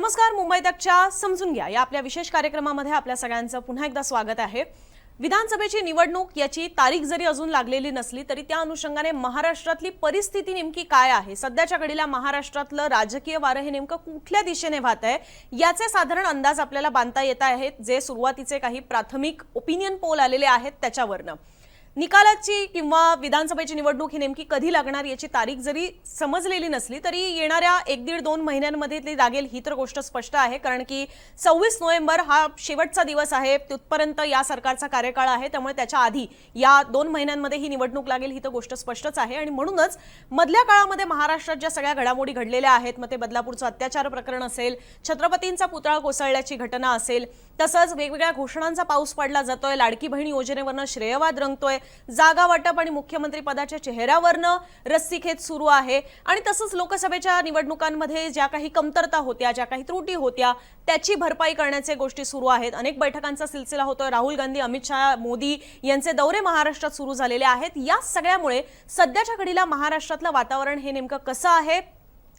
नमस्कार मुंबई तकच्या समजून घ्या. या आपल्या विशेष कार्यक्रमामध्ये आपल्या सगळ्यांचं पुन्हा एकदा स्वागत आहे. विधानसभेची निवडणूक याची तारीख जरी अजून लागलेली नसली तरी त्या अनुषंगाने महाराष्ट्रातली परिस्थिती नेमकी काय आहे? सध्याच्या घडीला महाराष्ट्रातलं राजकीय वारं हे नेमकं कुठल्या दिशेने वाहत आहे? याचे साधारण अंदाज आपल्याला बांधता येत आहेत. जे सुरुवातीचे काही प्राथमिक ओपिनियन पोल आलेले आहेत त्याच्यावरनं. निकालाची किंवा विधानसभेची निवडणूक ही नेमकी कधी लागणार याची तारीख जरी समजलेली नसली तरी येणाऱ्या एक दीड दोन महिन्यांमध्ये ती लागेल ही तर गोष्ट स्पष्ट आहे. कारण की सव्वीस नोव्हेंबर हा शेवटचा दिवस आहे तिथपर्यंत या सरकारचा कार्यकाळ आहे त्यामुळे त्याच्या आधी या दोन महिन्यांमध्ये ही निवडणूक लागेल ही तर गोष्ट स्पष्टच आहे. आणि म्हणूनच मधल्या काळामध्ये महाराष्ट्रात ज्या सगळ्या घडामोडी घडलेल्या आहेत मग ते बदलापूरचं अत्याचार प्रकरण असेल छत्रपतींचा पुतळा कोसळल्याची घटना असेल तसंच वेगवेगळ्या घोषणांचा पाऊस पडला जातोय लाडकी बहीण योजनेवरनं श्रेयवाद रंगतोय जागा वाटप आणि मुख्यमंत्री पदाच्या चेहऱ्यावरनं रस्सीखेच सुरू आहे. आणि तसंच लोकसभेच्या निवडणुकांमध्ये ज्या काही कमतरता होत्या ज्या काही त्रुटी होत्या त्याची भरपाई करण्याचे गोष्टी सुरू आहेत. अनेक बैठकांचा सिलसिला होतोय. राहुल गांधी अमित शहा मोदी यांचे दौरे महाराष्ट्रात सुरू झालेले आहेत. या सगळ्यामुळे सध्याच्या घडीला महाराष्ट्रातलं वातावरण हे नेमकं कसं आहे?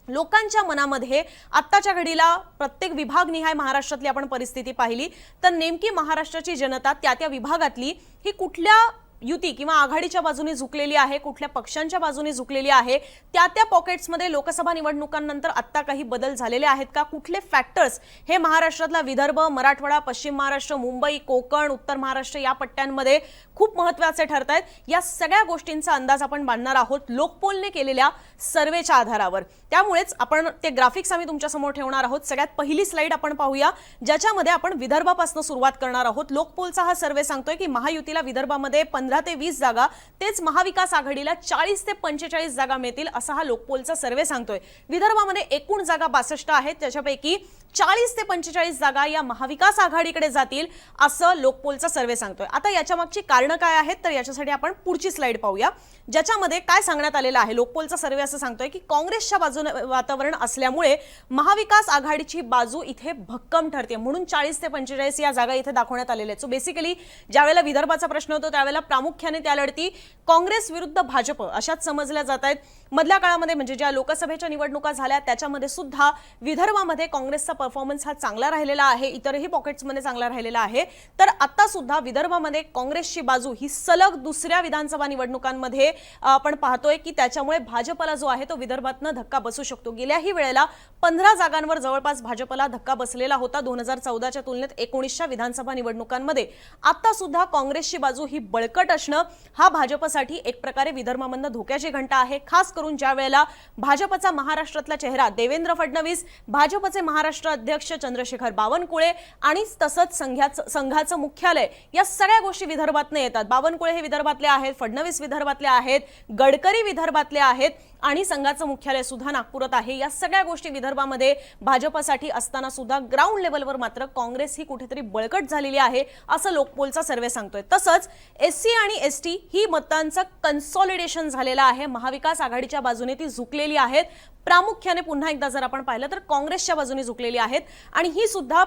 लोकांच्या मनामध्ये आत्ताच्या घडीला प्रत्येक विभागनिहाय महाराष्ट्रातली आपण परिस्थिती पाहिली. तर नेमकी महाराष्ट्राची जनता त्या त्या विभागातली ही कुठल्या युती किंवा आघाडीच्या बाजूने झुकलेली आहे कुठल्या पक्षांच्या बाजूने झुकलेली आहे त्या त्या पॉकेट्समध्ये लोकसभा निवडणुकांनंतर आत्ता काही बदल झालेले आहेत का? कुठले फॅक्टर्स हे महाराष्ट्रातला विदर्भ मराठवाडा पश्चिम महाराष्ट्र मुंबई कोकण उत्तर महाराष्ट्र या पट्ट्यांमध्ये खूप महत्त्वाचे ठरत आहेत या सगळ्या गोष्टींचा अंदाज आपण बांधणार आहोत लोकपोलने केलेल्या सर्वेच्या आधारावर. त्यामुळेच आपण ते ग्राफिक्स आम्ही तुमच्यासमोर ठेवणार आहोत. सगळ्यात पहिली स्लाईड आपण पाहूया ज्याच्यामध्ये आपण विदर्भापासून सुरुवात करणार आहोत. लोकपोलचा हा सर्वे सांगतोय की महायुतीला विदर्भामध्ये पंधरा ते वीस जागा तेच महाविकास आघाडीला चाळीस ते पंचेचाळीस जागा मिळतील असा हा लोकपोलचा सर्वे सांगतोय. विदर्भामध्ये एकूण जागा बासष्ट आहेत त्याच्यापैकी चाळीस ते पंचेचाळीस जागा या महाविकास आघाडीकडे जातील असं लोकपोलचा सर्वे सांगतोय. आता याच्या मागची कारणं काय आहेत तर याच्यासाठी आपण पुढची स्लाईड पाहूया. ज्याच्यामध्ये काय सांगण्यात आलेलं आहे लोकपोलचा सर्वे असं सांगतोय की काँग्रेसच्या बाजूने वातावरण असल्यामुळे महाविकास आघाडीची बाजू इथे भक्कम ठरते. म्हणून चाळीस ते पंचेचाळीस या जागा इथे दाखवण्यात आलेल्या आहेत. सो बेसिकली ज्यावेळेला विदर्भाचा प्रश्न होतो त्यावेळेला प्रामुख्याने त्या लढती काँग्रेस विरुद्ध भाजप अशाच समजल्या जात आहेत. मधल्या काळामध्ये म्हणजे ज्या लोकसभेच्या निवडणुका झाल्या त्याच्यामध्ये सुद्धा विदर्भामध्ये काँग्रेसचा परफॉर्मन्स हा चांगला राहिलेला आहे इतरही पॉकेट्समध्ये चांगला राहिलेला आहे. तर आता सुद्धा विदर्भामध्ये काँग्रेसची बाजू ही सलग दुसऱ्या विधानसभा निवडणुकांमध्ये आपण पाहतोय की त्याच्यामुळे भाजपला जो आहे तो विदर्भातनं धक्का बसू शकतो. गेल्याही वेळेला पंधरा जागांवर जवळपास भाजपला धक्का बसलेला होता दोन हजार चौदाच्या तुलनेत एकोणीसच्या विधानसभा निवडणुकांमध्ये. आता सुद्धा काँग्रेसची बाजू ही बळकट असणं हा भाजपसाठी एक प्रकारे विदर्भामधनं धोक्याची घंटा आहे. खास करून ज्या वेळेला भाजपचा महाराष्ट्रातला चेहरा देवेंद्र फडणवीस भाजपचे महाराष्ट्र अध्यक्ष चंद्रशेखर बावनकुळे आणि तसंच संघाचं संघाचं मुख्यालय या सगळ्या गोष्टी विदर्भातनं येतात. बावनकुळे हे विदर्भातले आहेत फडणवीस विदर्भातले आहेत गडकरी विदर्भातले आहेत. आणि संघाचं मुख्यालय सुद्धा नागपुरात आहे. या सगळ्या गोष्टी विदर्भामध्ये भाजपासाठी असताना सुद्धा ग्राउंड लेवलवर मात्र काँग्रेस ही कुठेतरी बळकट झालेली आहे असं लोकपोलचा सर्वे सांगतोय. तसंच एस सी आणि एस टी ही मतांचं कन्सॉलिडेशन झालेलं आहे. महाविकास आघाडीच्या बाजूने ती झुकलेली आहेत. प्रामुख्याने पुन्हा एकदा जर आपण पाहिलं तर काँग्रेसच्या बाजूने झुकलेली आहेत. आणि ही सुद्धा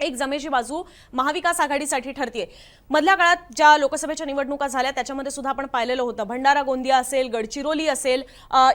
एक जमेची बाजू महाविकास आघाडीसाठी ठरते मधल्या काळात ज्या लोकसभेच्या निवडणुका झाल्या त्याच्यामध्ये सुद्धा आपण पाहिलेलं होतं. भंडारा गोंदिया असेल गडचिरोली असेल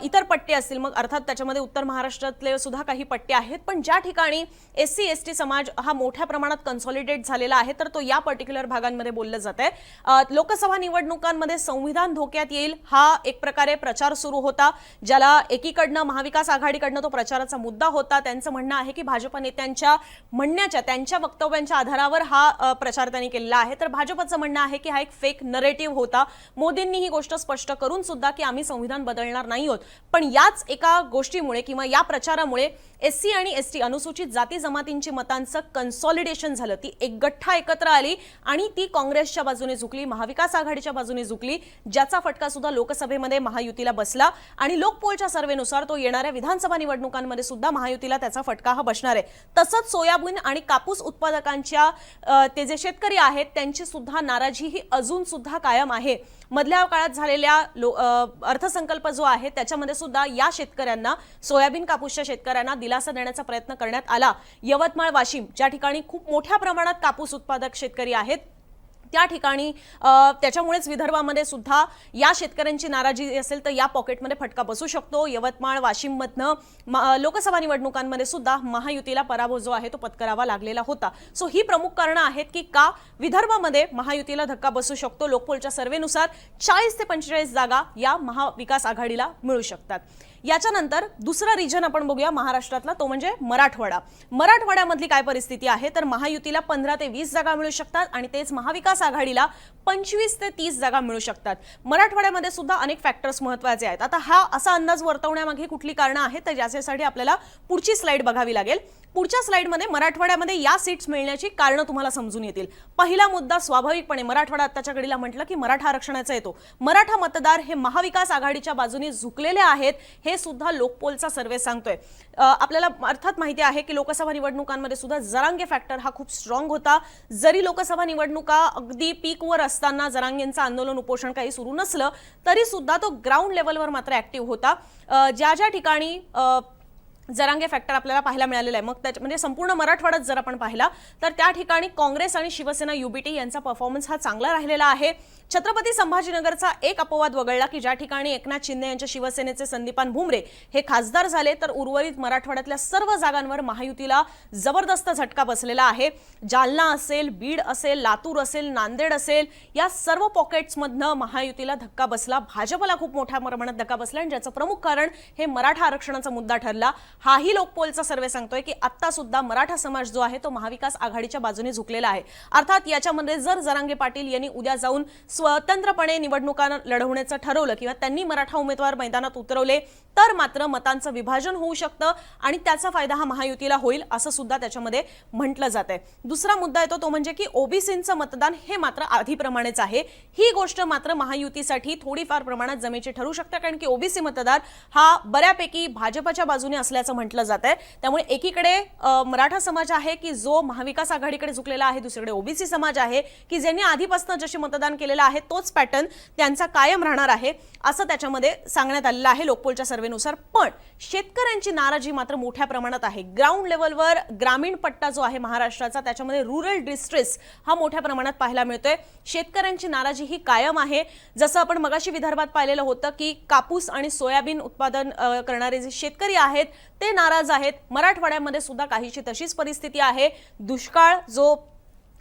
इतर पट्टे असतील. मग अर्थात त्याच्यामध्ये उत्तर महाराष्ट्रातले सुद्धा काही पट्टे आहेत. पण ज्या ठिकाणी एस सी एस टी समाज हा मोठ्या प्रमाणात कन्सॉलिडेट झालेला आहे तर तो या पर्टिक्युलर भागांमध्ये बोललं जात आहे. लोकसभा निवडणुकांमध्ये संविधान धोक्यात येईल हा एक प्रकारे प्रचार सुरू होता ज्याला एकीकडनं महाविकास आघाडीकडनं तो प्रचाराचा मुद्दा होता. त्यांचं म्हणणं आहे की भाजप नेत्यांच्या म्हणण्याच्या त्यांच्या वक्तव्यांच्या आधारावर हा प्रचार त्यांनी केलेला आहे. तर भाजपचं म्हणणं आहे की हा एक फेक नरेटिव्ह होता. मोदींनी ही गोष्ट स्पष्ट करून सुद्धा की आम्ही संविधान बदलणार नाही आहोत. पण याच एका गोष्टीमुळे किंवा या प्रचारामुळे एस सी आणि एस टी अनुसूचित जाती जमातींची मतांचं कन्सॉलिडेशन झालं. ती एक गठ्ठा एकत्र आली आणि ती काँग्रेसच्या बाजूने झुकली महाविकास आघाडीच्या बाजूने झुकली ज्याचा फटका सुद्धा लोकसभेमध्ये महायुतीला बसला आणि लोकपोलच्या सर्वेनुसार तो येणाऱ्या विधानसभा निवडणुकांमध्ये सुद्धा महायुतीला त्याचा फटका हा बसणार आहे. तसंच सोयाबीन आणि कापूस उत्पादकांच्या ते जे शेतकरी आहेत त्यांची सुद्धा नाराजी ही अजून सुद्धा कायम आहे. मधल्या काळात झालेल्या लो अर्थसंकल्प जो आहे त्याच्यामध्ये सुद्धा या शेतकऱ्यांना सोयाबीन कापूसच्या शेतकऱ्यांना दिलासा देण्याचा प्रयत्न करण्यात आला. यवतमाळ वाशिम ज्या ठिकाणी खूप मोठ्या प्रमाणात कापूस उत्पादक शेतकरी आहेत त्या ठिकाणी त्याच्यामुळेच विदर्भामध्ये सुद्धा या शेतकऱ्यांची नाराजी असेल तर या पॉकेटमध्ये फटका बसू शकतो. यवतमाळ वाशिममधनं लोकसभा निवडणुकांमध्ये सुद्धा महायुतीला पराभव जो आहे तो पत्करावा लागलेला होता. सो ही प्रमुख कारणं आहेत की का विदर्भामध्ये महायुतीला धक्का बसू शकतो. लोकपोलच्या सर्वेनुसार चाळीस ते पंचेचाळीस जागा या महाविकास आघाडीला मिळू शकतात. याच्यानंतर दुसरा रिजन आपण बघूया महाराष्ट्रातला तो म्हणजे मराठवाडा. मराठवाड्यामधली काय परिस्थिती आहे? तर महायुतीला पंधरा ते वीस जागा मिळू शकतात आणि तेच महाविकास आघाडीला पंचवीस ते तीस जागा मिळू शकतात. मराठवाड्यामध्ये सुद्धा अनेक फॅक्टर्स महत्त्वाचे आहेत. आता हा असा अंदाज वर्तवण्यामागे कुठली कारणं आहेत? तर ज्याच्यासाठी आपल्याला पुढची स्लाइड बघावी लागेल. पुढच्या स्लाइडमध्ये मराठवाड्यामध्ये या सीट्स मिळण्याची कारणं तुम्हाला समजून येतील. पहिला मुद्दा स्वाभाविकपणे मराठवाडा आत्ताच्या घडीला म्हटलं की मराठा आरक्षणाचा येतो. मराठा मतदार हे महाविकास आघाडीच्या बाजूने झुकलेले आहेत हे सुद्धा लोकपोलचा सर्वे सांगतोय. आपल्याला अर्थात माहिती आहे की लोकसभा निवडणुकांमध्ये सुद्धा जरांगे फॅक्टर हा खूप स्ट्रॉंग होता. जरी लोकसभा निवडणुका अगदी पीकवर असताना जरांगेंचं आंदोलन उपोषण काही सुरू नसलं तरी सुद्धा तो ग्राउंड लेवलवर मात्र ऍक्टिव्ह होता. ज्या ज्या ठिकाणी जरांगे फॅक्टर आपल्याला पाहायला मिळालेला आहे. मग त्याच्या म्हणजे संपूर्ण मराठवाड्यात जर आपण पाहिला तर त्या ठिकाणी काँग्रेस आणि शिवसेना युबीटी यांचा परफॉर्मन्स हा चांगला राहिलेला आहे. छत्रपती संभाजीनगरचा एक अपवाद वगळला की ज्या ठिकाणी एकनाथ शिंदे यांच्या शिवसेनेचे संदीपान भुमरे हे खासदार झाले तर उर्वरित मराठवाड्यातल्या सर्व जागांवर महायुतीला जबरदस्त झटका बसलेला आहे. जालना असेल बीड असेल लातूर असेल नांदेड असेल या सर्व पॉकेट्समधनं महायुतीला धक्का बसला. भाजपला खूप मोठ्या प्रमाणात धक्का बसला आणि ज्याचं प्रमुख कारण हे मराठा आरक्षणाचा मुद्दा ठरला. हाही लोकपोलचा सर्वे सांगतोय की आत्ता सुद्धा मराठा समाज जो आहे तो महाविकास आघाडीच्या बाजूने झुकलेला आहे. अर्थात याच्यामध्ये जर जरांगे पाटील यांनी उद्या जाऊन स्वतंत्रपणे निवडणुका लढवण्याचं ठरवलं किंवा त्यांनी मराठा उमेदवार मैदानात उतरवले तर मात्र मतांचं विभाजन होऊ शकतं आणि त्याचा फायदा हा महायुतीला होईल असं सुद्धा त्याच्यामध्ये म्हटलं जात आहे. दुसरा मुद्दा येतो तो म्हणजे की ओबीसींचं मतदान हे मात्र आधीप्रमाणेच आहे. ही गोष्ट मात्र महायुतीसाठी थोडीफार प्रमाणात जमेची ठरू शकते कारण की ओबीसी मतदार हा बऱ्यापैकी भाजपच्या बाजूने असल्याचं म्हटलं जात आहे. त्यामुळे एकीकडे मराठा समाज आहे की जो महाविकास आघाडीकडे झुकलेला आहे दुसरीकडे ओबीसी समाज आहे की ज्यांनी आधीपासून जशी मतदान केलेलं आहे तोच पॅटर्न त्यांचा कायम राहणार आहे असं त्याच्यामध्ये सांगण्यात आलेलं आहे लोकपोलच्या सर्वेनुसार. पण शेतकऱ्यांची नाराजी मात्र मोठ्या प्रमाणात आहे. ग्राउंड लेवलवर ग्रामीण पट्टा जो आहे महाराष्ट्राचा त्याच्यामध्ये रुरल डिस्ट्रेस हा मोठ्या प्रमाणात पाहायला मिळतोय. शेतकऱ्यांची नाराजी ही कायम आहे. जसं आपण मगाशी विदर्भात पाहिलेलं होतं की कापूस आणि सोयाबीन उत्पादन करणारे जे शेतकरी आहेत ते नाराज आहेत. मराठवाड्यामध्ये सुद्धा काहीशी तशीच परिस्थिती आहे. दुष्काळ जो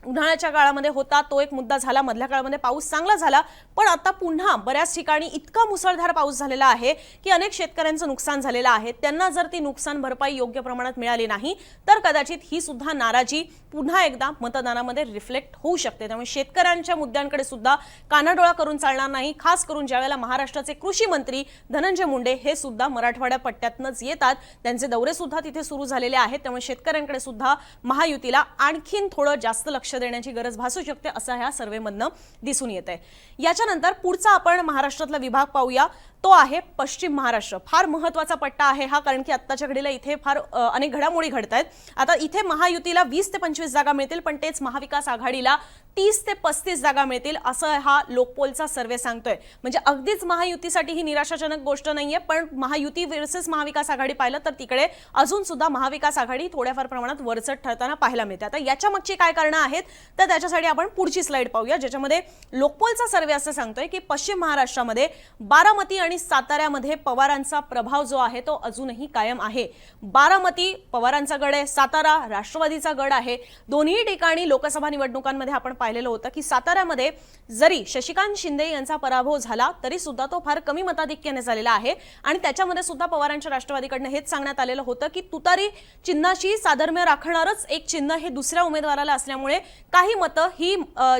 उन्हाळ्याच्या काळामध्ये होता तो एक मुद्दा झाला. मधल्या काळामध्ये पाऊस चांगला झाला. पण आता पुन्हा बऱ्याच ठिकाणी इतका मुसळधार पाऊस झालेला आहे की अनेक शेतकऱ्यांचं नुकसान झालेलं आहे. त्यांना जर ती नुकसान भरपाई योग्य प्रमाणात मिळाली नाही तर कदाचित ही सुद्धा नाराजी पुन्हा एकदा मतदानामध्ये रिफ्लेक्ट होऊ शकते. त्यामुळे शेतकऱ्यांच्या मुद्द्यांकडे सुद्धा कानाडोळा करून चालणार नाही. खास करून ज्यावेळेला महाराष्ट्राचे कृषी मंत्री धनंजय मुंडे हे सुद्धा मराठवाड्या पट्ट्यातनंच येतात त्यांचे दौरे सुद्धा तिथे सुरू झालेले आहेत. त्यामुळे शेतकऱ्यांकडे सुद्धा महायुतीला आणखीन थोडं जास्त लक्ष देण्याची गरज भासू शकते असं ह्या सर्वेमधनं दिसून येत आहे याच्यानंतर पुढचा आपण महाराष्ट्रातला विभाग पाहूया. तो आहे पश्चिम महाराष्ट्र. फार महत्त्वाचा पट्टा आहे हा कारण की आत्ताच्या घडीला इथे फार अनेक घडामोडी घडत आहेत आता इथे महायुतीला वीस ते पंचवीस जागा मिळतील पण तेच महाविकास आघाडीला तीस ते पस्तीस जागा मिळतील असं हा लोकपोलचा सर्वे सांगतोय. म्हणजे अगदीच महायुतीसाठी ही निराशाजनक गोष्ट नाहीये पण महायुती वर्सेस महाविकास आघाडी पाहिलं तर तिकडे अजून सुद्धा महाविकास आघाडी थोड्याफार प्रमाणात वरचढ ठरताना पाहायला मिळते. आता याच्या मागची काय कारणं आहेत तर त्याच्यासाठी आपण पुढची स्लाइड पाहूया ज्याच्यामध्ये लोकपोलचा सर्वे असं सांगतोय की पश्चिम महाराष्ट्रामध्ये बारामती आणि साताऱ्यामध्ये पवारांचा प्रभाव जो आहे तो अजूनही कायम आहे. बारामती पवारांचा गड आहे सातारा राष्ट्रवादीचा गड आहे. दोन्ही ठिकाणी लोकसभा निवडणुकांमध्ये आपण पाहिलेलं होतं की साताऱ्यामध्ये जरी शशिकांत शिंदे यांचा पराभव झाला तरी सुद्धा तो फार कमी मताधिक्याने झालेला आहे. आणि त्याच्यामध्ये सुद्धा पवारांच्या राष्ट्रवादीकडनं हेच सांगण्यात आलेलं होतं की तुतारी चिन्हाशी साधर्म्य राखणारच एक चिन्ह हे दुसऱ्या उमेदवाराला असल्यामुळे काही मतं ही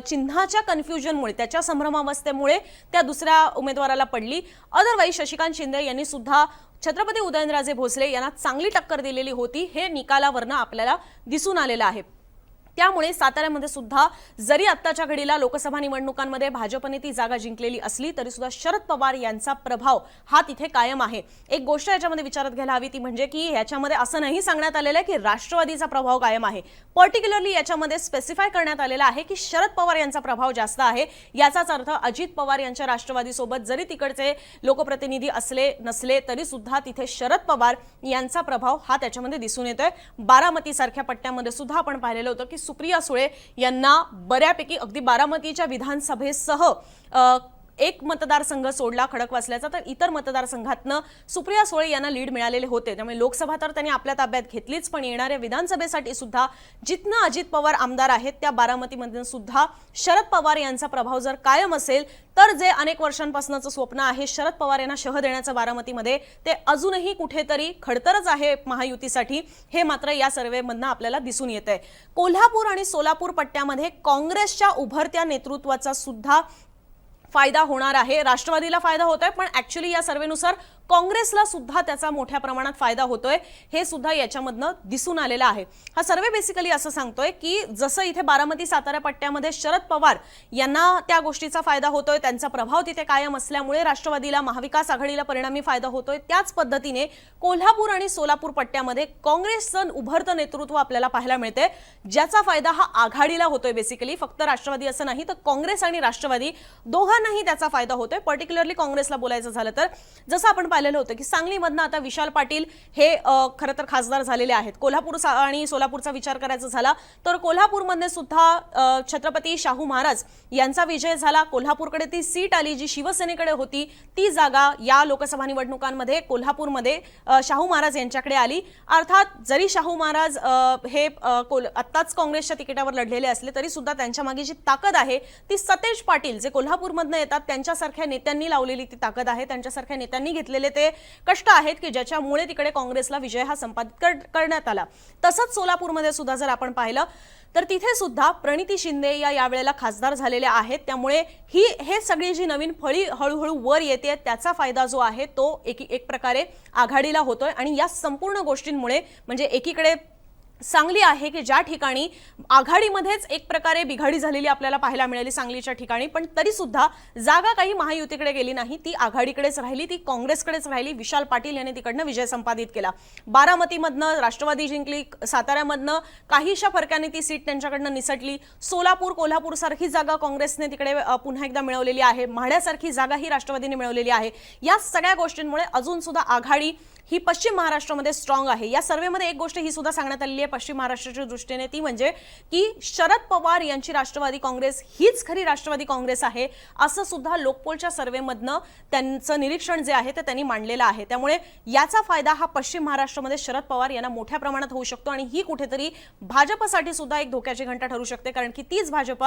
चिन्हाच्या कन्फ्युजनमुळे त्याच्या संभ्रमावस्थेमुळे त्या दुसऱ्या उमेदवाराला पडली. अदरवाईज शशिकांत शिंदे यांनी सुद्धा छत्रपती उदयनराजे भोसले यांना चांगली टक्कर दिलेली होती. हे निकालावरनं आपल्याला दिसून आलेलं आहे. त्यामुळे साताऱ्यामध्ये सुद्धा जरी आत्ताच्या घडीला लोकसभा निवडणुकांमध्ये भाजपने ती जागा जिंकलेली असली तरी सुद्धा शरद पवार यांचा प्रभाव हा तिथे कायम आहे. एक गोष्ट याच्यामध्ये विचारात घ्यायला हवी ती म्हणजे की याच्यामध्ये असं नाही सांगण्यात आलेलं आहे की राष्ट्रवादीचा प्रभाव कायम आहे. पर्टिक्युलरली याच्यामध्ये स्पेसिफाय करण्यात आलेला आहे की शरद पवार यांचा प्रभाव जास्त आहे. याचाच अर्थ अजित पवार यांच्या राष्ट्रवादीसोबत जरी तिकडचे लोकप्रतिनिधी असले नसले तरी सुद्धा तिथे शरद पवार यांचा प्रभाव हा त्याच्यामध्ये दिसून येतोय. बारामती सारख्या पट्ट्यामध्ये सुद्धा आपण पाहिलेलं होतं की सुप्रिया सुळे यांना बऱ्यापैकी अगदी बारामतीच्या विधानसभेसह एक मतदारसंघ सोडला खडकवासल्याचा तर इतर मतदारसंघातनं सुप्रिया सुळे यांना लीड मिळालेले होते. त्यामुळे लोकसभा तर त्यांनी आपल्या ताब्यात घेतलीच पण येणाऱ्या विधानसभेसाठी सुद्धा जिथनं अजित पवार आमदार आहेत त्या बारामतीमधून सुद्धा शरद पवार यांचा प्रभाव जर कायम असेल तर जे अनेक वर्षांपासूनचं स्वप्न आहे शरद पवार यांना शह देण्याचं बारामतीमध्ये ते अजूनही कुठेतरी खडतरच आहे महायुतीसाठी हे मात्र या सर्वेमधनं आपल्याला दिसून येत आहे कोल्हापूर आणि सोलापूर पट्ट्यामध्ये काँग्रेसच्या उभरत्या नेतृत्वाचा सुद्धा फायदा होणार आहे. राष्ट्रवादीला फायदा होतोय पण ऍक्च्युली या सर्वेनुसार काँग्रेसला सुद्धा त्याचा मोठ्या प्रमाणात फायदा होतोय. हे सुद्धा याच्यामधनं दिसून आलेलं आहे. हा सर्वे बेसिकली असं सांगतोय की जसं इथे बारामती सातारा पट्ट्यामध्ये शरद पवार यांना त्या गोष्टीचा फायदा होतोय त्यांचा प्रभाव तिथे कायम असल्यामुळे राष्ट्रवादीला महाविकास आघाडीला परिणामी फायदा होतोय. त्याच पद्धतीने कोल्हापूर आणि सोलापूर पट्ट्यामध्ये काँग्रेसचं उभरतं नेतृत्व आपल्याला पाहायला मिळते ज्याचा फायदा हा आघाडीला होतोय बेसिकली फक्त राष्ट्रवादी असं नाही तर काँग्रेस आणि राष्ट्रवादी दोघांनाही त्याचा फायदा होतोय. पर्टिक्युलरली काँग्रेसला बोलायचं झालं तर जसं आपण पाहिलेलं होतं की सांगलीमधनं आता विशाल पाटील हे खरं तर खासदार झालेले आहेत. कोल्हापूर आणि सोलापूरचा विचार करायचा झाला तर कोल्हापूरमध्ये सुद्धा छत्रपती शाहू महाराज यांचा विजय झाला. कोल्हापूरकडे ती सीट आली जी शिवसेनेकडे होती ती जागा या लोकसभा निवडणुकांमध्ये कोल्हापूरमध्ये शाहू महाराज यांच्याकडे आली. अर्थात जरी शाहू महाराज हे कोल- आत्ताच काँग्रेसच्या तिकिटावर लढलेले असले तरी सुद्धा त्यांच्या मागे जी ताकद आहे ती सतेज पाटील जे कोल्हापूरमधनं येतात. त्यांच्यासारख्या नेत्यांनी लावलेली ती ताकद आहे. त्यांच्यासारख्या नेत्यांनी घेतलेले ते कष्ट आहेत की ज्याच्यामुळे तिकडे काँग्रेसला विजय हा संपादित करण्यात आला. तसंच सोलापूरमध्ये सुद्धा जर आपण पाहिलं तर तिथे सुद्धा प्रणिती शिंदे या यावेळेला खासदार झालेल्या आहेत. त्यामुळे ही हे सगळी जी नवीन फळी हळूहळू वर येते त्याचा फायदा जो आहे तो एक एक प्रकारे आघाडीला होतोय. आणि या संपूर्ण गोष्टींमुळे म्हणजे एकीकडे सांगली आहे की ज्या ठिकाणी आघाडीमध्येच एक प्रकारे बिघाडी झालेली आपल्याला पाहायला मिळाली सांगलीच्या ठिकाणी पण तरी सुद्धा जागा काही महायुतीकडे गेली नाही ती आघाडीकडेच राहिली ती काँग्रेसकडेच राहिली. विशाल पाटील यांनी तिकडनं विजय संपादित केला. बारामतीमधनं राष्ट्रवादी जिंकली साताऱ्यामधनं काहीशा फरकाने ती सीट त्यांच्याकडनं निसटली. सोलापूर कोल्हापूर सारखी जागा काँग्रेसने तिकडे पुन्हा एकदा मिळवलेली आहे. म्हाड्यासारखी जागा ही राष्ट्रवादीने मिळवलेली आहे. या सगळ्या गोष्टींमुळे अजून सुद्धा आघाडी ही पश्चिम महाराष्ट्रामध्ये स्ट्रॉंग आहे. या सर्वेमध्ये एक गोष्ट ही सुद्धा सांगण्यात आलेली आहे पश्चिम महाराष्ट्राच्या दृष्टीने ती म्हणजे की शरद पवार यांची राष्ट्रवादी काँग्रेस हीच खरी राष्ट्रवादी काँग्रेस आहे असं सुद्धा लोकपोलच्या सर्वेमधनं त्यांचं निरीक्षण जे आहे ते त्यांनी मांडलेलं आहे. त्यामुळे याचा फायदा हा पश्चिम महाराष्ट्रामध्ये शरद पवार यांना मोठ्या प्रमाणात होऊ शकतो आणि ही कुठेतरी भाजपसाठी सुद्धा एक धोक्याची घंटा ठरू शकते कारण की तीच भाजप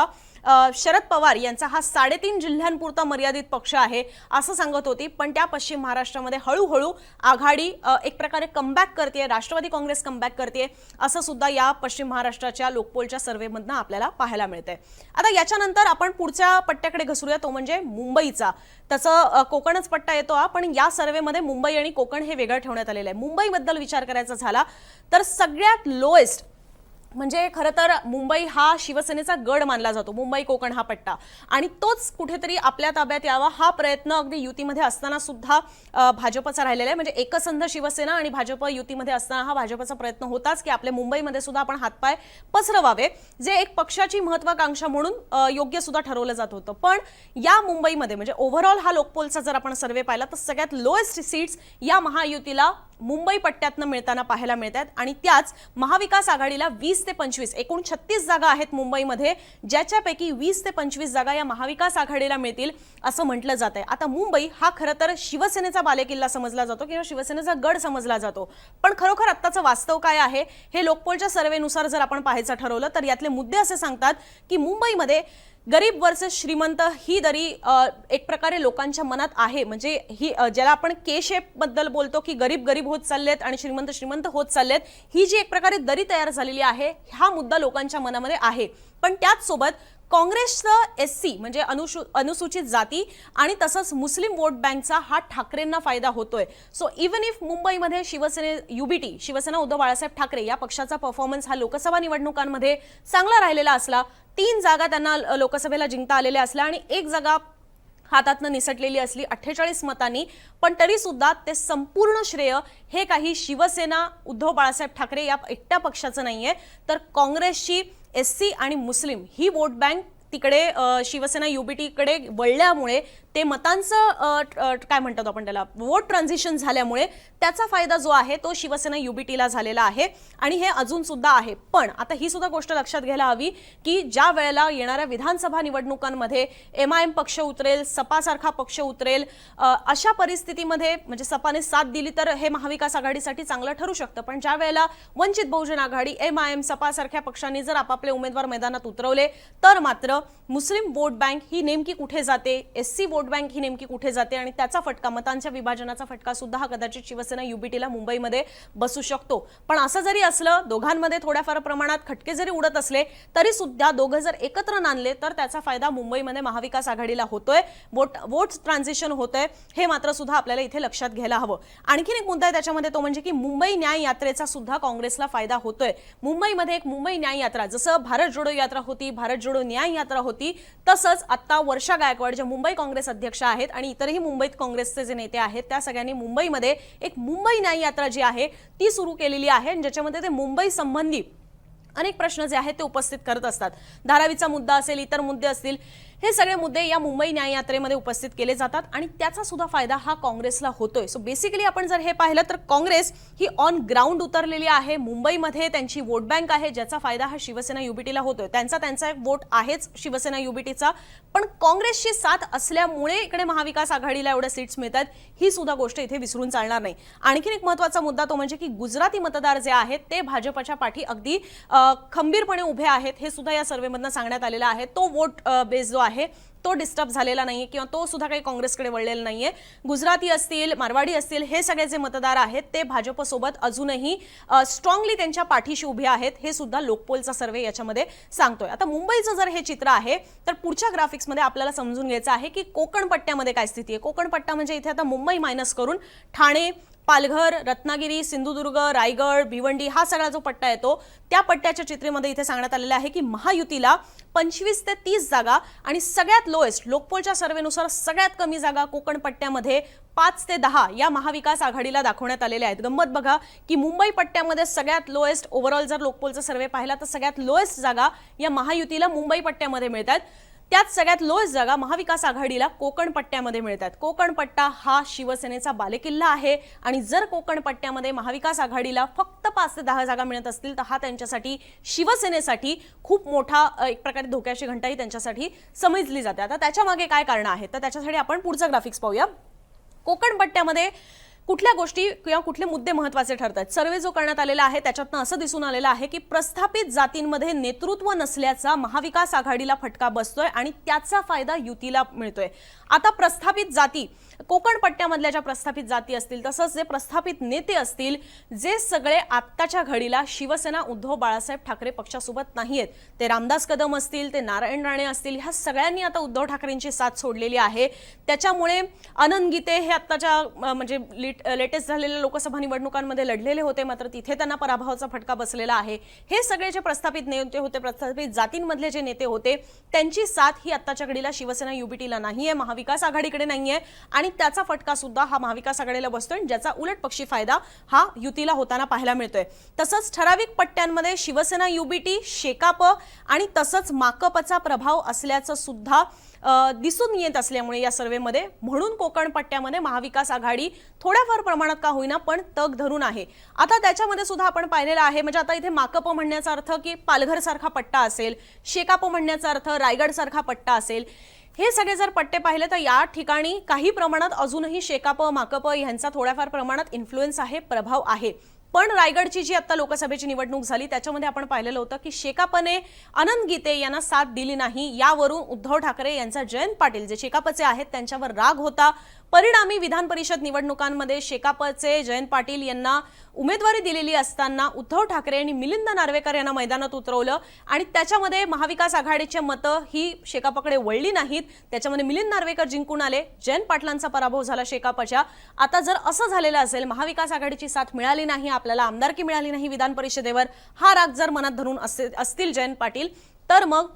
शरद पवार यांचा हा साडेतीन जिल्ह्यांपुरता मर्यादित पक्ष आहे असं सांगत होती. पण त्या पश्चिम महाराष्ट्रामध्ये हळूहळू आघाडी अ, एक प्रकारे कमबॅक करते राष्ट्रवादी काँग्रेस कमबॅक करते असं सुद्धा या पश्चिम महाराष्ट्राच्या लोकपोलच्या सर्व्हेमधनं आपल्याला पाहायला मिळतंय. आता याच्यानंतर आपण पुढच्या पट्ट्याकडे घसरूया तो म्हणजे मुंबईचा. तसं कोकणच पट्टा येतो हा पण या सर्वेमध्ये मुंबई आणि कोकण हे वेगळं ठेवण्यात आलेलं आहे. मुंबईबद्दल विचार करायचा झाला तर सगळ्यात लोएस्ट म्हणजे खरं तर मुंबई हा शिवसेनेचा गड मानला जातो. मुंबई कोकण हा पट्टा. आणि तोच कुठेतरी आपल्या ताब्यात यावा हा प्रयत्न अगदी युतीमध्ये असताना सुद्धा भाजपचा राहिलेला आहे. म्हणजे एकसंध शिवसेना आणि भाजप युतीमध्ये असताना हा भाजपचा प्रयत्न होताच की आपल्या मुंबईमध्ये सुद्धा आपण हातपाय पसरवावे. जे एक पक्षाची महत्वाकांक्षा म्हणून योग्य सुद्धा ठरवलं जात होतं. पण या मुंबईमध्ये म्हणजे ओव्हरऑल हा लोकपोलचा जर आपण सर्वे पाहिला तर सगळ्यात लोएस्ट सीट्स या महायुतीला मुंबई पट्ट्यातनं मिळताना पाहायला मिळत आहेत आणि त्याच महाविकास आघाडीला वीस ते पंचवीस एकूण छत्तीस जागा आहेत मुंबईमध्ये ज्याच्यापैकी वीस ते पंचवीस जागा या महाविकास आघाडीला मिळतील असं म्हटलं जात आहे आता मुंबई हा खरं तर शिवसेनेचा बालेकिल्ला समजला जातो किंवा शिवसेनेचा गड समजला जातो. पण खरोखर आत्ताचं वास्तव काय आहे हे लोकपोलच्या सर्वेनुसार जर आपण पाहायचं ठरवलं तर यातले मुद्दे असे सांगतात की मुंबईमध्ये गरीब वर्सेस श्रीमंत ही दरी एक प्रकारे लोकांच्या मनात आहे. म्हणजे ही ज्याला आपण केशेपबद्दल बोलतो की गरीब गरीब होत चाललेत आणि श्रीमंत श्रीमंत होत चाललेत ही जी एक प्रकारे दरी तयार झालेली आहे हा मुद्दा लोकांच्या मनामध्ये आहे. पण त्याचसोबत काँग्रेसचं एस सी म्हणजे अनुसू अनुसूचित जाती आणि तसंच मुस्लिम वोट बँकचा हा ठाकरेंना फायदा होतोय. सो इवन इफ मुंबईमध्ये शिवसेने युबीटी शिवसेना उद्धव बाळासाहेब ठाकरे या पक्षाचा परफॉर्मन्स हा लोकसभा निवडणुकांमध्ये चांगला राहिलेला असला तीन जागा त्यांना लोकसभेला जिंकता आलेल्या असल्या आणि एक जागा हातातनं निसटलेली असली अठ्ठेचाळीस मतांनी पण तरी सुद्धा ते संपूर्ण श्रेय हे काही शिवसेना उद्धव बाळासाहेब ठाकरे या एकट्या पक्षाचं नाही आहे तर काँग्रेसची एस सी आणि मुस्लिम ही वोट बँक तिकडे शिवसेना युबीटीकडे वळल्यामुळे ते मतांचं काय म्हणतात आपण त्याला वोट ट्रान्झिशन झाल्यामुळे त्याचा फायदा जो आहे तो शिवसेना युबीटीला झालेला आहे आणि हे अजून सुद्धा आहे. पण आता ही सुद्धा गोष्ट लक्षात घ्यायला हवी की ज्या वेळेला येणाऱ्या विधानसभा निवडणुकांमध्ये एम आय एम पक्ष उतरेल सपासारखा पक्ष उतरेल अशा परिस्थितीमध्ये म्हणजे सपाने साथ दिली तर हे महाविकास आघाडीसाठी चांगलं ठरू शकतं. पण ज्या वेळेला Vanchit Bahujan Aghadi M I M सपासारख्या पक्षांनी जर आपापले उमेदवार मैदानात उतरवले तर मात्र मुस्लिम वोट बँक ही नेमकी कुठे जाते? एस सी वोट बँक ही नेमकी कुठे जाते आणि त्याचा फटका मतांच्या विभाजनाचा फटका सुद्धा हा कदाचित शिवसेना युबीटीला मुंबईमध्ये बसू शकतो. पण असं जरी असलं दोघांमध्ये थोड्याफार प्रमाणात खटके जरी उडत असले तरी सुद्धा दोघं जर एकत्र नांदले तर त्याचा फायदा मुंबईमध्ये महाविकास आघाडीला होतोय. वोट वोट ट्रान्झिशन होतंय. हे मात्र सुद्धा आपल्याला इथे लक्षात घ्यायला हवं. आणखीन एक मुद्दा आहे त्याच्यामध्ये तो म्हणजे की मुंबई न्याय यात्रेचा सुद्धा काँग्रेसला फायदा होतोय. मुंबईमध्ये एक मुंबई न्याय यात्रा जसं भारत जोडो यात्रा होती भारत जोडो न्याय यात्रा होती तसंच आता वर्षा गायकवाड ज्या मुंबई काँग्रेस अध्यक्ष आहेत आणि इतरही मुंबईत काँग्रेसचे जे नेते आहेत त्या सगळ्यांनी मुंबईमध्ये एक मुंबई न्याय यात्रा जी आहे ती सुरू केलेली आहे आणि ज्याच्यामध्ये ते मुंबई संबंधी अनेक प्रश्न जे आहेत ते उपस्थित करत असतात. धारावीचा मुद्दा असेल इतर मुद्दे असतील हे सगळे मुद्दे या मुंबई न्याय यात्रेमध्ये उपस्थित केले जातात आणि त्याचा सुद्धा फायदा हा काँग्रेसला होतोय. सो बेसिकली आपण जर हे पाहिलं तर काँग्रेस ही ऑन ग्राउंड उतरलेली आहे. मुंबईमध्ये त्यांची वोट बँक आहे ज्याचा फायदा हा शिवसेना युबीटीला होतोय. त्यांचा त्यांचा एक वोट आहेच शिवसेना युबीटीचा पण काँग्रेसची साथ असल्यामुळे इकडे महाविकास आघाडीला एवढ्या सीट्स मिळतात ही सुद्धा गोष्ट इथे विसरून चालणार नाही. आणखीन एक महत्त्वाचा मुद्दा तो म्हणजे की गुजराती मतदार जे आहेत ते भाजपच्या पाठी अगदी खंबीरपणे उभे आहेत हे सुद्धा या सर्व्हेमधनं सांगण्यात आलेलं आहे. तो वोट बेस जो आहे. तो डिस्टर्ब झालेला नाहीये किंवा तो सुद्धा काही काँग्रेसकडे वळलेला नाहीये. गुजराती असतील मारवाडी असतील हे सगळे जे मतदार आहेत ते भाजपसोबत अजूनही स्ट्रॉंगली त्यांच्या पाठीशी उभे आहेत हे सुद्धा लोकपोलचा सर्वे याच्यामध्ये सांगतोय. आता मुंबईचं जर हे चित्र आहे तर पुढच्या ग्राफिक्समध्ये आपल्याला समजून घ्यायचं आहे की कोकण पट्ट्यामध्ये काय स्थिती आहे. कोकण पट्टा म्हणजे इथे आता मुंबई मायनस करून ठाणे पालघर रत्नागिरी सिंधुदुर्ग रायगड भिवंडी हा सगळा जो पट्टा येतो त्या पट्ट्याच्या चित्रेमध्ये इथे सांगण्यात आलेलं आहे की महायुतीला पंचवीस ते तीस जागा आणि सगळ्यात लोएस्ट लोकपोलच्या सर्वेनुसार सगळ्यात कमी जागा कोकण पट्ट्यामध्ये पाच ते दहा या महाविकास आघाडीला दाखवण्यात आलेल्या आहेत. गंमत बघा की मुंबई पट्ट्यामध्ये सगळ्यात लोएस्ट ओव्हरऑल जर लोकपोलचा सर्वे पाहिला तर सगळ्यात लोएस्ट जागा या महायुतीला मुंबई पट्ट्यामध्ये मिळतात. त्यात सगळ्यात लोएस्ट जागा महाविकास आघाडीला कोकण पट्ट्यामध्ये मिळतात. कोकण पट्टा हा शिवसेनेचा बालेकिल्ला आहे आणि जर कोकण पट्ट्यामध्ये महाविकास आघाडीला फक्त पाच ते दहा जागा मिळत असतील तर हा त्यांच्यासाठी शिवसेनेसाठी खूप मोठा एक प्रकारे धोक्याची घंटाही त्यांच्यासाठी समजली जाते. आता त्याच्यामागे काय कारण आहे तर त्याच्यासाठी आपण पुढचं ग्राफिक्स पाहूया. कोकण पट्ट्यामध्ये कुठल्या गोष्टी किंवा कुठले मुद्दे महत्त्वाचे ठरतात? सर्वे जो करण्यात आलेला आहे त्याच्यातनं असं दिसून आलेलं आहे की प्रस्थापित जातींमध्ये नेतृत्व नसल्याचा महाविकास आघाडीला फटका बसतोय आणि त्याचा फायदा युतीला मिळतोय. आता प्रस्थापित जाती कोकण पट्ट्यामधल्या ज्या प्रस्थापित जाती असतील तसंच जे प्रस्थापित नेते असतील जे सगळे आत्ताच्या घडीला शिवसेना उद्धव बाळासाहेब ठाकरे पक्षासोबत नाही आहेत ते रामदास कदम असतील ते नारायण राणे असतील ह्या सगळ्यांनी आता उद्धव ठाकरेंची साथ सोडलेली आहे. त्याच्यामुळे आनंद गीते हे आत्ताच्या म्हणजे म्हणजे लेटेस्ट झालेल्या लोकसभा निवडणुकांमध्ये लढलेले होते मात्र तिथे त्यांना पराभवाचा फटका बसलेला आहे. हे सगळे जे प्रस्थापित नेते होते प्रस्थापित जातींमधले जे नेते होते त्यांची साथ ही आत्ताच्या घडीला शिवसेना युबीटीला नाहीये महाविकास आघाडीकडे नाहीये. आणि त्याचा फटका सुद्धा हा महाविकास आघाडीला बसतोय आणि ज्याचा उलट पक्षी फायदा हा युतीला होताना पाहायला मिळतोय. तसंच ठराविक पट्ट्यांमध्ये शिवसेना युबीटी शेकाप आणि तसंच माकपचा प्रभाव असल्याचं सुद्धा दिसून येत असल्यामुळे या सर्वेमध्ये म्हणून कोकण पट्ट्यामध्ये महाविकास आघाडी थोड्याफार प्रमाणात का होईना पण तग धरून आहे. आता त्याच्यामध्ये सुद्धा आपण पाहिलेलं आहे म्हणजे आता इथे माकप म्हणण्याचा अर्थ की पालघर सारखा पट्टा असेल शेकाप म्हणण्याचा अर्थ रायगड सारखा पट्टा असेल हे सगळे जर पट्टे पाहिले तर या ठिकाणी काही प्रमाणात अजूनही शेकाप माकप यांचा थोड्याफार प्रमाणात इन्फ्लुएन्स आहे प्रभाव आहे. पण रायगडची जी आता लोकसभेची निवडणूक झाली त्याच्यामध्ये आपण पाहिलेलं होतं की शेकापने आनंद गीते यांना साथ दिली नाही. यावरून उद्धव ठाकरे यांचा जयंत पाटील जे शेकापचे आहेत त्यांच्यावर राग होता. परिणामी विधान परिषद निवडणुकांमध्ये शेकापचे जयंत पाटील यांना उमेदवारी दिलेली असताना उद्धव ठाकरे आणि मिलिंद नार्वेकर यांना मैदानात उतरवलं आणि त्याच्यामध्ये महाविकास आघाडीचे मतं ही शेकापाकडे वळली नाहीत. त्याच्यामध्ये मिलिंद नार्वेकर जिंकून आले. जयंत पाटलांचा पराभव झाला शेकापच्या. आता जर असं झालेलं असेल महाविकास आघाडीची साथ मिळाली नाही आपल्याला आमदारकी मिळाली नाही विधान परिषदेवर हा राग जर मनात धरून असतील जयंत पाटील तर मग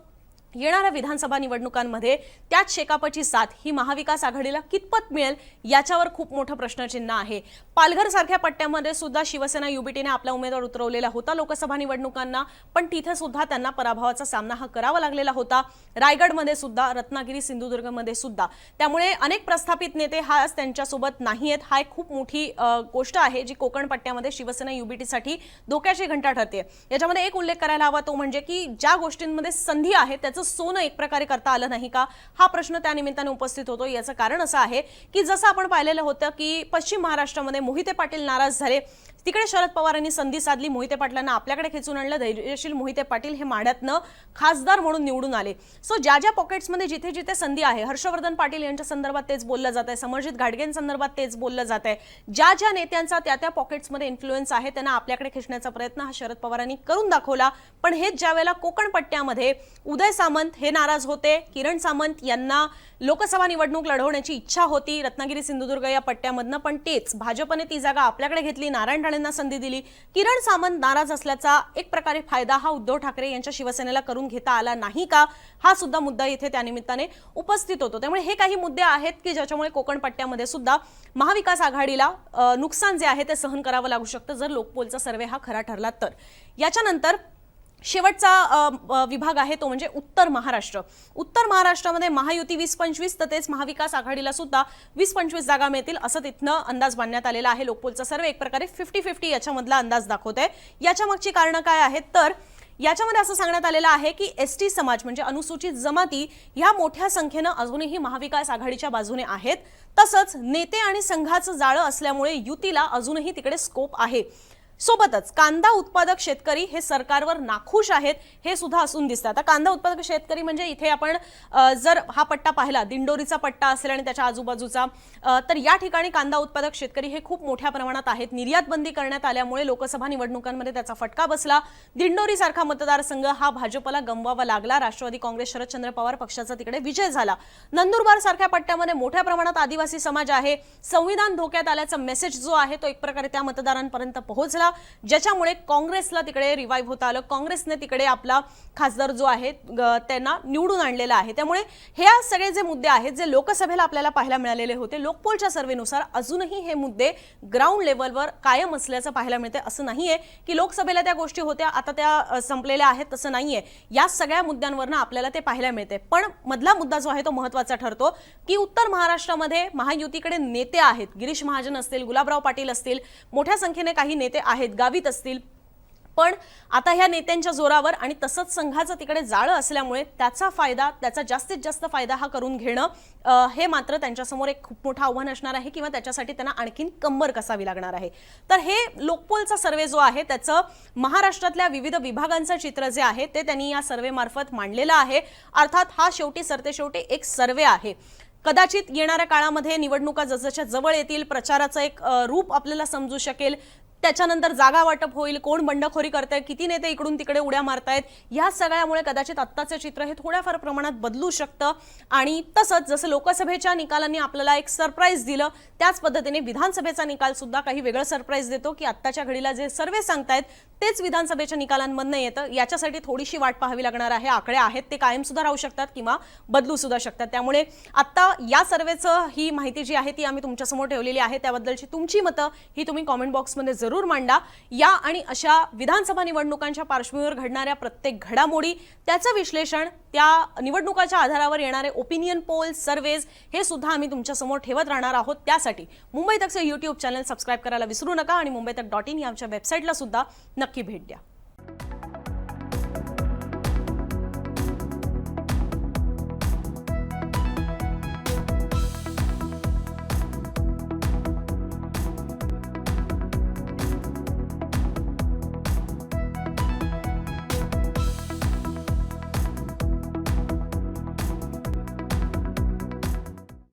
येणाऱ्या विधानसभा निवडणुकांमध्ये त्याच शेकापची साथ ही महाविकास आघाडीला कितपत मिळेल याच्यावर खूप मोठं प्रश्नचिन्ह आहे. पालघर सारख्या पट्ट्यामध्ये सुद्धा शिवसेना युबीटीने आपला उमेदवार उतरवलेला होता लोकसभा निवडणुकांना पण तिथे सुद्धा त्यांना पराभवाचा सामना हा करावा लागलेला होता. रायगडमध्ये सुद्धा रत्नागिरी सिंधुदुर्गमध्ये सुद्धा. त्यामुळे अनेक प्रस्थापित नेते हा त्यांच्यासोबत नाही आहेत. हा एक खूप मोठी गोष्ट आहे जी कोकण पट्ट्यामध्ये शिवसेना युबीटीसाठी धोक्याची घंटा ठरते. याच्यामध्ये एक उल्लेख करायला हवा तो म्हणजे की ज्या गोष्टींमध्ये संधी आहे त्याचं सोनं एक प्रकारे करता आलं नाही का? हा प्रश्न त्या निमित्ताने उपस्थित होतो. याचं कारण असं आहे की जसं आपण पाहिलेलं होतं की पश्चिम महाराष्ट्रामध्ये मोहिते पाटील नाराज झाले. तिकडे शरद पवारांनी संधी साधली मोहिते पाटलांना आपल्याकडे खेचून आणलं धैर्यशील मोहिते पाटील हे माड्यातनं खासदार म्हणून निवडून आले. सो ज्या ज्या पॉकेट्समध्ये जिथे जिथे संधी आहे हर्षवर्धन पाटील यांच्या संदर्भात तेच बोललं जात आहे समरजित घाटगेंसंदर्भात तेच बोललं जात आहे ज्या ज्या नेत्यांचा त्या त्या पॉकेट्समध्ये इन्फ्लुएन्स आहे त्यांना आपल्याकडे खेचण्याचा प्रयत्न हा शरद पवारांनी करून दाखवला. पण हेच ज्या वेळेला कोकण पट्ट्यामध्ये उदय सामंत हे नाराज होते किरण सामंत यांना लोकसभा निवडणूक लढवण्याची इच्छा होती रत्नागिरी सिंधुदुर्ग या पट्ट्यामधनं पण तेच. भाजपने ती जागा आपल्याकडे घेतली नारायण राणेंना संधी दिली. किरण सामंत नाराज असल्याचा एक प्रकारे फायदा हा उद्धव ठाकरे यांच्या शिवसेनेला करून घेता आला नाही का? हा सुद्धा मुद्दा इथे त्यानिमित्ताने उपस्थित होतो. त्यामुळे हे काही मुद्दे आहेत की ज्याच्यामुळे कोकण पट्ट्यामध्ये सुद्धा महाविकास आघाडीला नुकसान जे आहे ते सहन करावं लागू शकतं जर लोकपोलचा सर्वे हा खरा ठरला तर. याच्यानंतर शेवटचा विभाग आहे तो म्हणजे उत्तर महाराष्ट्र. उत्तर महाराष्ट्रामध्ये महायुती वीस पंचवीस तर तेच महाविकास आघाडीला सुद्धा वीस पंचवीस जागा मिळतील असं तिथनं अंदाज बांधण्यात आलेला आहे. लोकपोलचा सर्व एक प्रकारे फिफ्टी फिफ्टी याच्यामधला अंदाज दाखवत आहे याच्या मागची कारणं काय आहेत? तर याच्यामध्ये असं सांगण्यात आलेलं आहे की एस टी समाज म्हणजे अनुसूचित जमाती ह्या मोठ्या संख्येनं अजूनही महाविकास आघाडीच्या बाजूने आहेत. तसंच नेते आणि संघाचं जाळं असल्यामुळे युतीला अजूनही तिकडे स्कोप आहे. सोबतच कांदा उत्पादक शेतकरी हे सरकारवर नाखुश आहेत हे सुद्धा असून दिसतं आता कांदा उत्पादक शेतकरी म्हणजे इथे आपण जर हा पट्टा पाहिला दिंडोरीचा पट्टा असेल आणि त्याच्या आजूबाजूचा तर या ठिकाणी कांदा उत्पादक शेतकरी हे खूप मोठ्या प्रमाणात आहेत. निर्यात बंदी करण्यात आल्यामुळे लोकसभा निवडणुकांमध्ये त्याचा फटका बसला. दिंडोरीसारखा मतदारसंघ हा भाजपला गमवावा लागला. राष्ट्रवादी काँग्रेस शरदचंद्र पवार पक्षाचा तिकडे विजय झाला. नंदुरबार सारख्या पट्ट्यामध्ये मोठ्या प्रमाणात आदिवासी समाज आहे. संविधान धोक्यात आल्याचा मेसेज जो आहे तो एक प्रकारे त्या मतदारांपर्यंत पोहोचला. ज्याच्यामुळे काँग्रेसला तिकडे रिवाईव्ह होता आलं. काँग्रेसने तिकडे आपला खासदार जो आहे त्यांना निवडून आणलेला आहे. त्यामुळे हे सगळे जे मुद्दे आहेत जे लोकसभेला आपल्याला पाहायला मिळालेले होते लोकपोलच्या सर्वेनुसार अजूनही हे मुद्दे ग्राउंड लेवलवर कायम असल्याचं पाहायला मिळते. असं नाहीये की लोकसभेला त्या गोष्टी होत्या आता त्या संपलेल्या आहेत तसं नाहीये. या सगळ्या मुद्द्यांवरनं आपल्याला ते पाहायला मिळते. पण मधला मुद्दा जो आहे तो महत्त्वाचा ठरतो की उत्तर महाराष्ट्रामध्ये महायुतीकडे नेते आहेत. गिरीश महाजन असतील गुलाबराव पाटील असतील मोठ्या संख्येने काही नेते आहेत गावीत असतील. पण आता ह्या नेत्यांच्या जोरावर आणि तसंच संघाचं तिकडे जाळं असल्यामुळे त्याचा फायदा त्याचा जास्तीत जास्त फायदा हा करून घेणं हे मात्र त्यांच्यासमोर एक खूप मोठं आव्हान असणार आहे किंवा त्याच्यासाठी त्यांना आणखीन कंबर कसावी लागणार आहे. तर हे लोकपोलचा सर्वे जो आहे त्याचं महाराष्ट्रातल्या विविध विभागांचं चित्र जे आहे ते त्यांनी या सर्वेमार्फत मांडलेलं आहे. अर्थात हा शेवटी सरते शेवटी एक सर्वे आहे. कदाचित येणाऱ्या काळामध्ये निवडणुका जसजशा जवळ येतील प्रचाराचं एक रूप आपल्याला समजू शकेल. त्याच्यानंतर जागा वाटप होईल कोण बंडखोरी करताय किती नेते इकडून तिकडे उड्या मारतायत या सगळ्यामुळे कदाचित आत्ताचं चित्र हे थोड्याफार प्रमाणात बदलू शकतं. आणि तसंच जसं लोकसभेच्या निकालांनी आपल्याला एक सरप्राईज दिलं त्याच पद्धतीने विधानसभेचा निकाल सुद्धा काही वेगळं सरप्राईज देतो की आत्ताच्या घडीला जे सर्वे सांगतायत तेच विधानसभेच्या निकालांमधनं येतं. याच्यासाठी थोडीशी वाट पाहावी लागणार आहे आकडे आहेत ते कायम सुद्धा राहू शकतात किंवा बदलू सुद्धा शकतात. त्यामुळे आत्ता या सर्वेचं ही माहिती जी आहे ती आम्ही तुमच्यासमोर ठेवलेली आहे. त्याबद्दलची तुमची मतं ही तुम्ही कॉमेंट बॉक्समध्ये जरूर मांडा. या आणि अशा विधानसभा निवडणुकांच्या पार्श्वभूमीवर घडणाऱ्या प्रत्येक घडामोडी त्याचं विश्लेषण त्या निवडणुकाच्या आधारावर येणारे ओपिनियन पोल सर्वेज हे सुद्धा आम्ही तुमच्यासमोर ठेवत राहणार आहोत. त्यासाठी मुंबई तकचे यूट्यूब चॅनल सबस्क्राईब करायला विसरू नका आणि मुंबई तक डॉट इन या आमच्या वेबसाईटला सुद्धा नक्की भेट द्या.